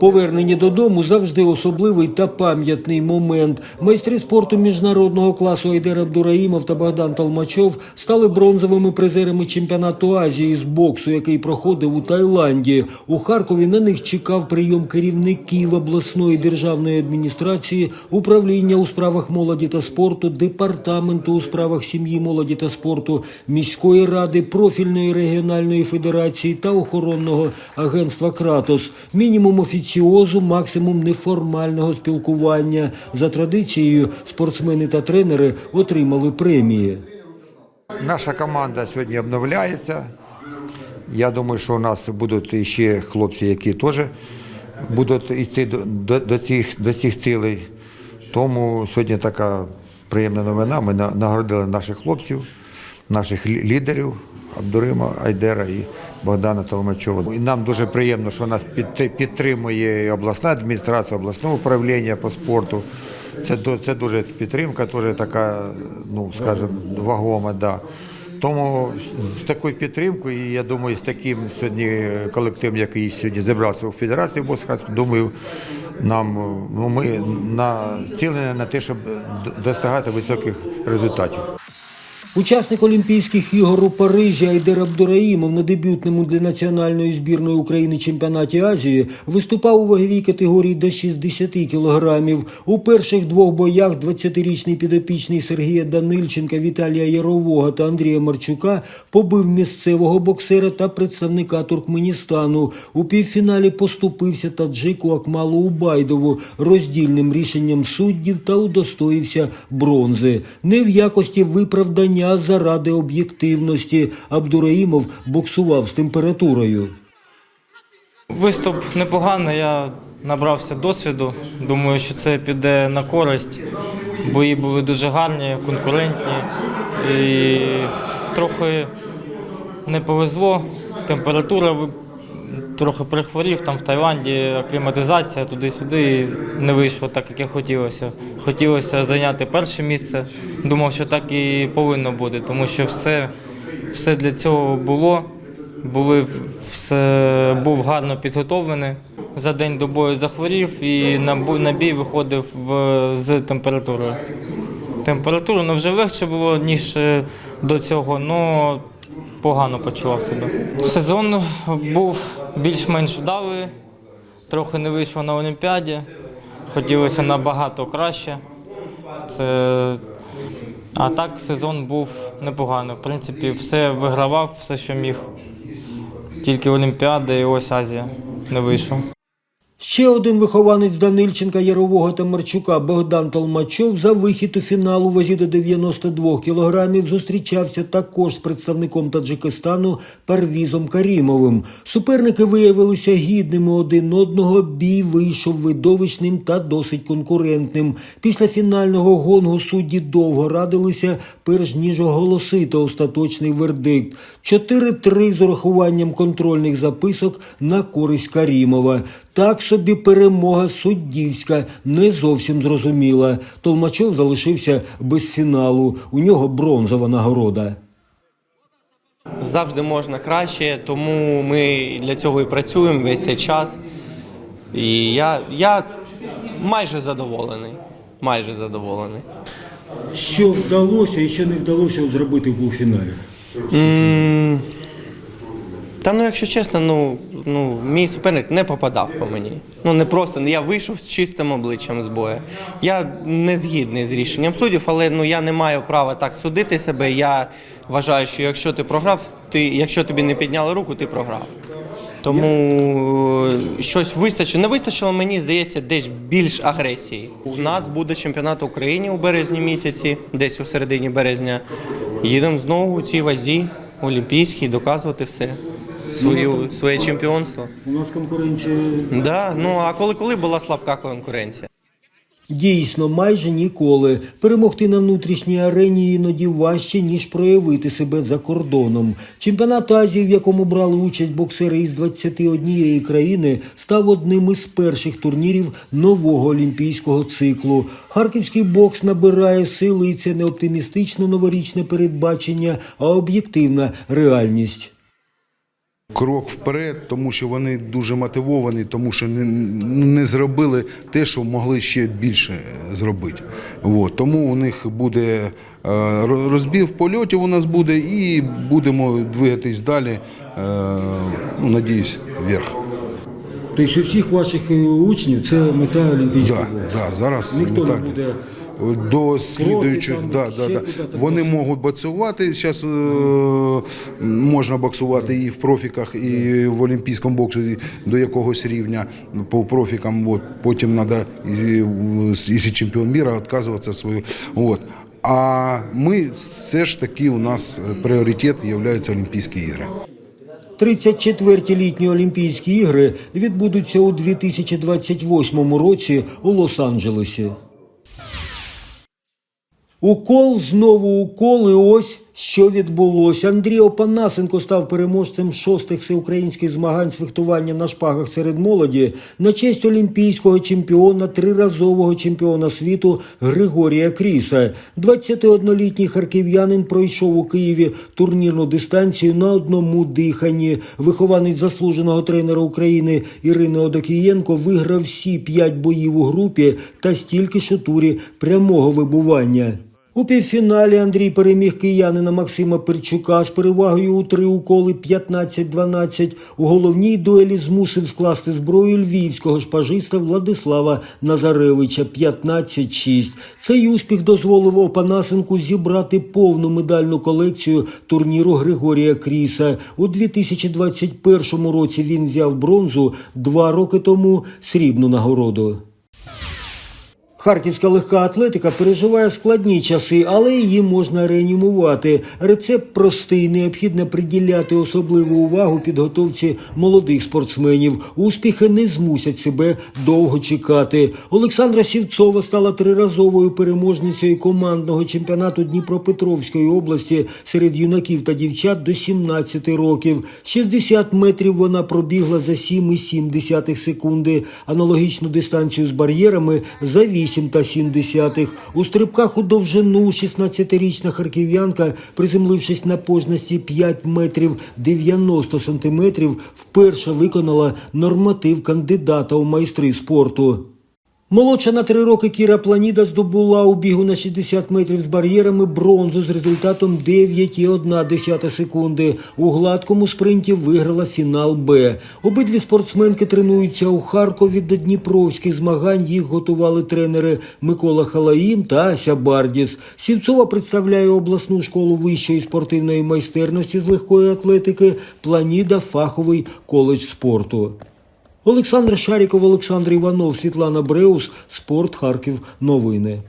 Повернення додому завжди особливий та пам'ятний момент. Майстри спорту міжнародного класу Айдер Абдураїмов та Богдан Толмачов стали бронзовими призерами чемпіонату Азії з боксу, який проходив у Таїланді. У Харкові на них чекав прийом керівників обласної державної адміністрації, управління у справах молоді та спорту, департаменту у справах сім'ї, молоді та спорту, міської ради, профільної регіональної федерації та охоронного агентства Кратос. Мінімум офіціозу, максимум неформального спілкування. За традицією, спортсмени та тренери отримали премії. Наша команда сьогодні обновляється. Я думаю, що у нас будуть ще хлопці, які теж будуть йти до, до, цих, до цих цілей. Тому сьогодні така приємна новина. Ми на- нагородили наших хлопців, наших лідерів Абдурима Айдера і Богдана Толмачова. І нам дуже приємно, що нас підтримує і обласна адміністрація, обласне управління по спорту. Це, це дуже підтримка, теж така, ну скажімо, вагома. Да. Тому з такою підтримкою, і я думаю, з таким сьогодні колективом, який сьогодні зібрався у Федерації Босхарської, думаю, нам ну, ми націлені на те, щоб д- досягати високих результатів. Учасник Олімпійських ігор у Парижі Айдер Абдураїмов на дебютному для національної збірної України чемпіонаті Азії виступав у ваговій категорії до 60 кілограмів. У перших двох боях 20-річний підопічний Сергія Данильченка, Віталія Ярового та Андрія Марчука побив місцевого боксера та представника Туркменістану. У півфіналі поступився таджику Акмалу Убайдову роздільним рішенням суддів та удостоївся бронзи. Не в якості виправдання а заради об'єктивності. Абдураїмов боксував з температурою. Виступ непоганий, я набрався досвіду. Думаю, що це піде на користь. Бої були дуже гарні, конкурентні. І трохи не повезло. Температура трохи прихворів там в Таїланді, акліматизація туди-сюди. Не вийшло так, як я хотілося. Хотілося зайняти перше місце. Думав, що так і повинно бути, тому що все, все для цього було. Були все був гарно підготовлений. За день до бою захворів і на бій виходив в, з температурою. Температура ну, вже легше було, ніж е, до цього, але погано почував себе. Сезон був більш-менш вдалий, трохи не вийшло на Олімпіаді. Хотілося набагато краще. Це... А так сезон був непоганий. В принципі, все вигравав, все, що міг. Тільки Олімпіада і ось Азія не вийшов. Ще один вихованець Данильченка, Ярового та Марчука Богдан Толмачов за вихід у фінал у вазі до 92 кілограмів зустрічався також з представником Таджикистану Парвізом Карімовим. Суперники виявилися гідними один одного. Бій вийшов видовищним та досить конкурентним. Після фінального гонгу судді довго радилися, перш ніж оголосити остаточний вердикт. 4-3 з урахуванням контрольних записок на користь Карімова. Так собі перемога суддівська не зовсім зрозуміла. Толмачов залишився без фіналу. У нього бронзова нагорода. Завжди можна краще, тому ми для цього і працюємо весь цей час. І я, я майже задоволений. Майже задоволений. Що вдалося і що не вдалося зробити в полуфіналі? м та ну, якщо чесно, ну, ну, мій суперник не попадав по мені. Ну не просто я вийшов з чистим обличчям з бою. Я не згідний з рішенням суддів, але ну я не маю права так судити себе. Я вважаю, що якщо ти програв, ти, якщо тобі не підняли руку, ти програв. Тому е, щось вистачило. Не вистачило, мені здається, десь більш агресії. У нас буде чемпіонат України у березні місяці, десь у середині березня. Їдемо знову у цій вазі олімпійській, доказувати все. Свою, своє чемпіонство. У нас конкуренція Да, ну а коли коли була слабка конкуренція? Дійсно, майже ніколи. Перемогти на внутрішній арені іноді важче, ніж проявити себе за кордоном. Чемпіонат Азії, в якому брали участь боксери із 21 країни, став одним із перших турнірів нового олімпійського циклу. Харківський бокс набирає сили, і це не оптимістично новорічне передбачення, а об'єктивна реальність. Крок вперед, тому що вони дуже мотивовані, тому що не, не зробили те, що могли ще більше зробити. От. Тому у них буде розбив польотів у нас буде і будемо двигатись далі, е, ну, надіюсь, вверх. Тобто всіх ваших е, учнів це мета Олімпійського. Да, да, зараз Ніхто не буде До слідуючих, да, да, да. вони можуть боксувати. Зараз е, можна боксувати і в профіках, і в олімпійському боксі до якогось рівня по профікам. От, потім треба, якщо чемпіон міра, відказуватися свою. От. А ми все ж таки у нас пріоритет є Олімпійські ігри. 34-ті літні Олімпійські ігри відбудуться у 2028 році у Лос-Анджелесі. Укол, знову укол, і ось що відбулося. Андрій Опанасенко став переможцем шостих всеукраїнських змагань з фехтування на шпагах серед молоді на честь олімпійського чемпіона, триразового чемпіона світу Григорія Кріса. 21-літній харків'янин пройшов у Києві турнірну дистанцію на одному диханні. Вихованець заслуженого тренера України Ірини Одокієнко виграв всі п'ять боїв у групі та стільки ж у турі прямого вибування. У півфіналі Андрій переміг киянина Максима Перчука з перевагою у три уколи 15-12. У головній дуелі змусив скласти зброю львівського шпажиста Владислава Назаревича 15-6. Цей успіх дозволив Опанасенку зібрати повну медальну колекцію турніру Григорія Кріса. У 2021 році він взяв бронзу, два роки тому срібну нагороду. Харківська легка атлетика переживає складні часи, але її можна реанімувати. Рецепт простий, необхідно приділяти особливу увагу підготовці молодих спортсменів. Успіхи не змусять себе довго чекати. Олександра Сівцова стала триразовою переможницею командного чемпіонату Дніпропетровської області серед юнаків та дівчат до 17 років. 60 метрів вона пробігла за 7,7 секунди. Аналогічну дистанцію з бар'єрами за 8 та 7. У стрибках у довжину 16-річна харків'янка, приземлившись на пожності 5 метрів 90 сантиметрів, вперше виконала норматив кандидата у майстри спорту. Молодша на три роки Кіра Планіда здобула у бігу на 60 метрів з бар'єрами бронзу з результатом 9,1 секунди. У гладкому спринті виграла фінал Б. Обидві спортсменки тренуються у Харкові до Дніпровських змагань. Їх готували тренери Микола Халаїм та Ася Бардіс. Сівцова представляє обласну школу вищої спортивної майстерності з легкої атлетики. Планіда фаховий коледж спорту. Олександр Шаріков, Олександр Іванов, Світлана Бреус, Спорт Харків. Новини.